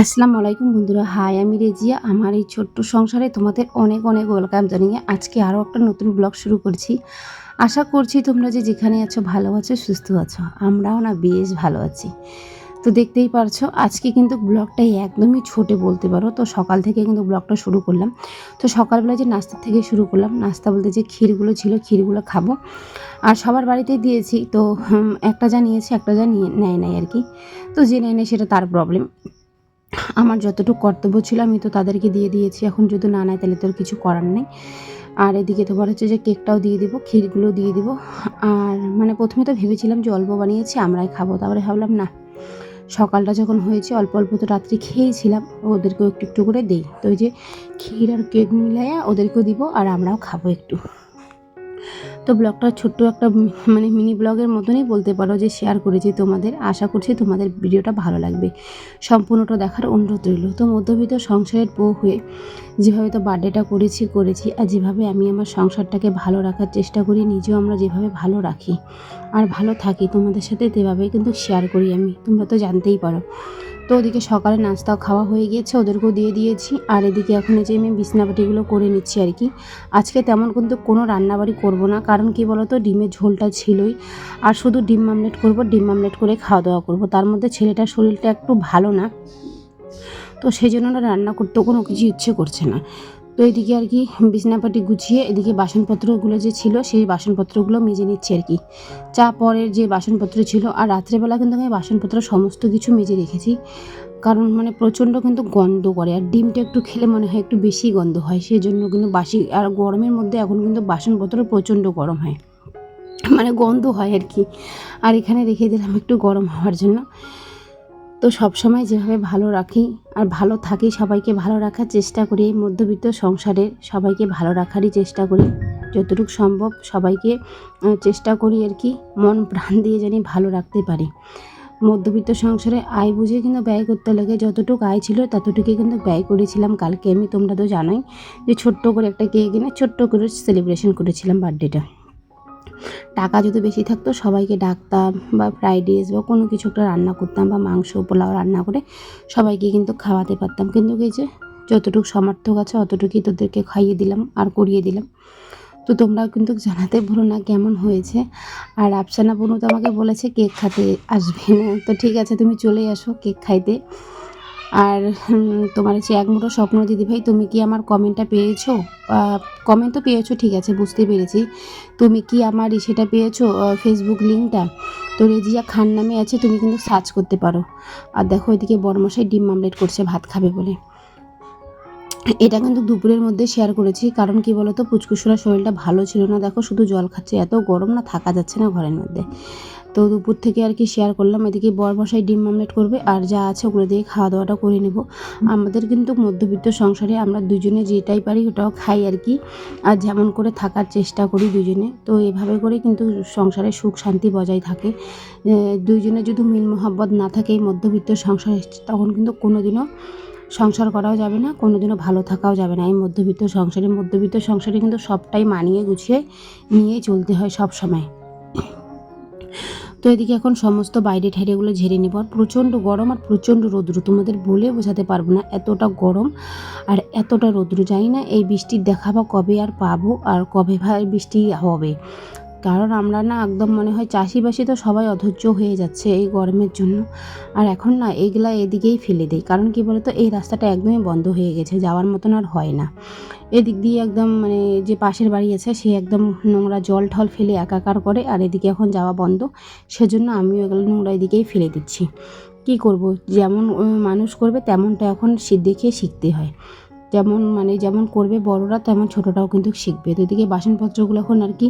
আসসালামু আলাইকুম বন্ধুরা। হাই, আমি রেজিয়া। আমার এই ছোট্ট সংসারে তোমাদের অনেক অনেক ওয়েলকাম জানিয়ে আজকে আরও একটা নতুন ব্লগ শুরু করছি। আশা করছি তোমরা যে যেখানে আছো ভালো আছো, সুস্থ আছো। আমরাও না বেশ ভালো আছি। তো দেখতেই পারছ, আজকে কিন্তু ব্লগটাই একদমই ছোটে বলতে পারো। তো সকাল থেকে কিন্তু ব্লগটা শুরু করলাম। তো সকালবেলা যে নাস্তা থেকে শুরু করলাম, নাস্তা বলতে যে ক্ষীরগুলো ছিল, ক্ষীরগুলো খাব। আর সবার বাড়িতেই দিয়েছি। তো একটা যা নিয়েছে, একটা যা নিয়ে নেয় নাই আর কি। তো যে নেয় নেয় সেটা তার প্রবলেম আমার যতটুকু কর্তব্য ছিল, আমি তো তাদেরকে দিয়ে দিয়েছি। এখন যদি না নেয়, তাহলে তো আর কিছু করার নেই। আর এদিকে তোমার হচ্ছে যে কেকটাও দিয়ে দিব ক্ষীরগুলো দিয়ে দিব। আর মানে প্রথমে তো ভেবেছিলাম যে অল্প বানিয়েছি, আমরাই খাব। তারপরে ভাবলাম, না, সকালটা যখন হয়েছে, অল্প অল্প তো রাত্রি খেয়েছিলাম, ওদেরকেও একটু একটু করে দিই। তো ওই যে ক্ষীর আর কেক মিলাইয়া ওদেরকেও দিব, আর আমরাও খাব একটু। তো ব্লগটা ছোট্ট একটা মানে মিনি ব্লগের মতনই বলতে পারো যে শেয়ার করেছি তোমাদের। আশা করছি তোমাদের ভিডিওটা ভালো লাগবে। সম্পূর্ণটা দেখার অনুরোধ রইল। তো মধ্যবিত্ত সংসারের বউ হয়ে যেভাবে তো বার্থডেটা করেছি করেছি আর যেভাবে আমি আমার সংসারটাকে ভালো রাখার চেষ্টা করি, নিজেও আমরা যেভাবে ভালো রাখি আর ভালো থাকি তোমাদের সাথে তেভাবেই কিন্তু শেয়ার করি আমি। তোমরা তো জানতেই পারো। তো ওদিকে সকালে নাস্তা খাওয়া হয়ে গিয়েছে, ওদেরকেও দিয়ে দিয়েছি। আর এদিকে এখন যে আমি বিছনাবাটিগুলো করে নিচ্ছি আর কি। আজকে তেমন কিন্তু কোনো রান্নাবাড়ি করব না, কারণ কি বলতো, ডিমের ঝোলটা ছিলই। আর শুধু ডিম আমলেট করব, ডিম আমলেট করে খাওয়া দাওয়া করব। তার মধ্যে ছেলেটার শরীরটা একটু ভালো না, তো সেই জন্য রান্না করতে কোনো কিছু ইচ্ছে করছে না। তো এদিকে আর কি বিছনাপাটি গুছিয়ে এদিকে বাসনপত্রগুলো যে ছিল, সেই বাসনপত্রগুলো মেজে নিচ্ছি আর কি। চা পরের যে বাসনপত্র ছিল আর রাত্রেবেলা কিন্তু আমি বাসনপত্র সমস্ত কিছু মেজে রেখেছি। কারণ মানে প্রচণ্ড কিন্তু গন্ধ করে আর ডিমটা একটু খেলে মনে হয় একটু বেশি গন্ধ হয় সেই জন্য কিন্তু বাসি আর গরমের মধ্যে এখন কিন্তু বাসনপত্র প্রচণ্ড গরম হয়। মানে গন্ধ হয় আর কি। আর এখানে রেখে দিলাম একটু গরম হওয়ার জন্য। তো সব সময় যেভাবে ভালো রাখি আর ভালো থাকি সবাইকে ভালো রাখার চেষ্টা করি মধ্যবিত্ত সংসারের সবাইকে ভালো রাখারই চেষ্টা করি। যতটুকু সম্ভব সবাইকে চেষ্টা করি আর কি, মন প্রাণ দিয়ে জানি ভালো রাখতে পারি। মধ্যবিত্ত সংসারে আয় বুঝে কিন্তু ব্যয় করতে লাগে, যতটুকু আয় ছিল ততটুকুই কিন্তু ব্যয় করেছিলাম কালকে। আমি তোমরা তো জানোই যে ছোট্ট করে একটা কেক এনে ছোট্ট করে সেলিব্রেশন করেছিলাম বার্থডেটা টাকা যদি বেশি থাকতো, সবাইকে ডাকতাম বা ফ্রাইড রাইস বা কোনো কিছু একটা রান্না করতাম বা মাংস, পোলাও রান্না করে সবাইকে কিন্তু খাওয়াতে পারতাম। কিন্তু এই যে যতটুকু সামর্থ্য আছে, অতটুকুই তোদেরকে খাইয়ে দিলাম আর করিয়ে দিলাম। তো তোমরাও কিন্তু জানাতে ভুলো না কেমন হয়েছে। আর আফসানা বোনও তো আমাকে বলেছে, কেক খাতে আসবে না। তো ঠিক আছে, তুমি চলে আসো কেক খাইতে। আর তোমার হচ্ছে এক মুঠো স্বপ্ন দিদি ভাই তুমি কি আমার কমেন্টটা পেয়েছ? কমেন্ট তো পেয়েছ, ঠিক আছে বুঝতে পেরেছি। তুমি কি আমার সেটা পেয়েছ ফেসবুক লিঙ্কটা তো রেজিয়া খান নামে আছে, তুমি কিন্তু সার্চ করতে পারো। আর দেখো এদিকে বড়মশাই ডিম আমলেট করছে, ভাত খাবে বলে। এটা কিন্তু দুপুরের মধ্যে শেয়ার করেছি, কারণ কি বলতো, পুচকুসুরা শরীরটা ভালো ছিল না। দেখো শুধু জল খাচ্ছে, এত গরম না, থাকা যাচ্ছে না ঘরের মধ্যে। তো দুপুর থেকে আর কি শেয়ার করলাম। এদিকে বর বসাই ডিম আমলেট করবে আর যা আছে ওগুলো দিয়ে খাওয়া দাওয়াটা করে নেব। আমাদের কিন্তু মধ্যবিত্ত সংসারে আমরা দুজনে যেটাই পারি ওটাও খাই আর কি। আর যেমন করে থাকার চেষ্টা করি দুজনে। তো এভাবে করে কিন্তু সংসারে সুখ শান্তি বজায় থাকে। দুইজনে যদি মিল মোহাব্বত না থাকে এই মধ্যবিত্ত সংসারে তখন কিন্তু কোনোদিনও সংসার করাও যাবে না কোনোদিনও ভালো থাকাও যাবে না। এই মধ্যবিত্ত সংসারে মধ্যবিত্ত সংসারে কিন্তু সবটাই মানিয়ে গুছিয়ে নিয়েই চলতে হয় সব সময়। তো এদিকে এখন সমস্ত বাইরে ঠাইরেগুলো ঝেড়ে নেব। আর প্রচণ্ড গরম আর প্রচণ্ড রৌদ্র, তোমাদের বলে বোঝাতে পারব না এতটা গরম আর এতটা রৌদ্র। জানি না এই বৃষ্টির দেখা বা কবে আর পাবো আর কবে ভাই বৃষ্টি হবে। কারণ আমরা না একদম মনে হয় চাষিবাসী তো সবাই অধৈর্য হয়ে যাচ্ছে এই গরমের জন্য। আর এখন না এইগুলা এদিকেই ফেলে দেয় কারণ কি বলতো? এই রাস্তাটা একদমই বন্ধ হয়ে গেছে, যাওয়ার মতন আর হয় না। এদিক দিয়ে একদম মানে যে পাশের বাড়ি আছে, সে একদম নোংরা জল ঠল ফেলে একাকার করে আর এদিকে এখন যাওয়া বন্ধ। সেজন্য আমিও এগুলো নোংরা এদিকেই ফেলে দিচ্ছি। কি করব? যেমন মানুষ করবে, তেমনটা এখন দেখে শিখতে হয়। যেমন মানে যেমন করবে বড়রা, তেমন ছোটরাও কিন্তু শিখবে। তো এদিকে বাসনপত্রগুলো এখন আর কি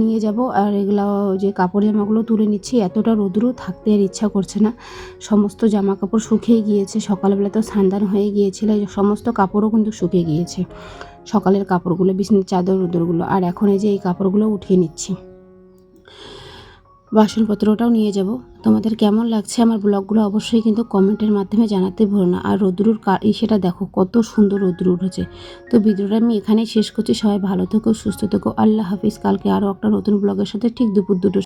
নিয়ে যাব। আর এগুলো যে কাপড় জামাগুলো তুলে নিচ্ছি, এতটা রোদ্রু থাকতে আর ইচ্ছা করছে না। সমস্ত জামা কাপড় শুকিয়ে গিয়েছে, সকালবেলা তো সান্দান হয়ে গিয়েছিল সমস্ত কাপড়ও কিন্তু শুকিয়ে গিয়েছে। সকালের কাপড়গুলো, বিছানার চাদর রোদরগুলো, আর এখন এই যে এই কাপড়গুলো উঠিয়ে নিচ্ছি। বাসনপত্রটাও নিয়ে যাব। তোমাদের কেমন লাগছে আমার ব্লগগুলো অবশ্যই কিন্তু কমেন্টের মাধ্যমে জানাতে ভুলো না। আর রোদ্রুর সেটা দেখো, কত সুন্দর রোদ্রু উঠেছে। তো ভিডিওটা আমি এখানেই শেষ করছি। সবাই ভালো থেকো, সুস্থ থেকো। আল্লাহ হাফিজ। কালকে আরও একটা নতুন ব্লগের সাথে ঠিক দুপুর দুটো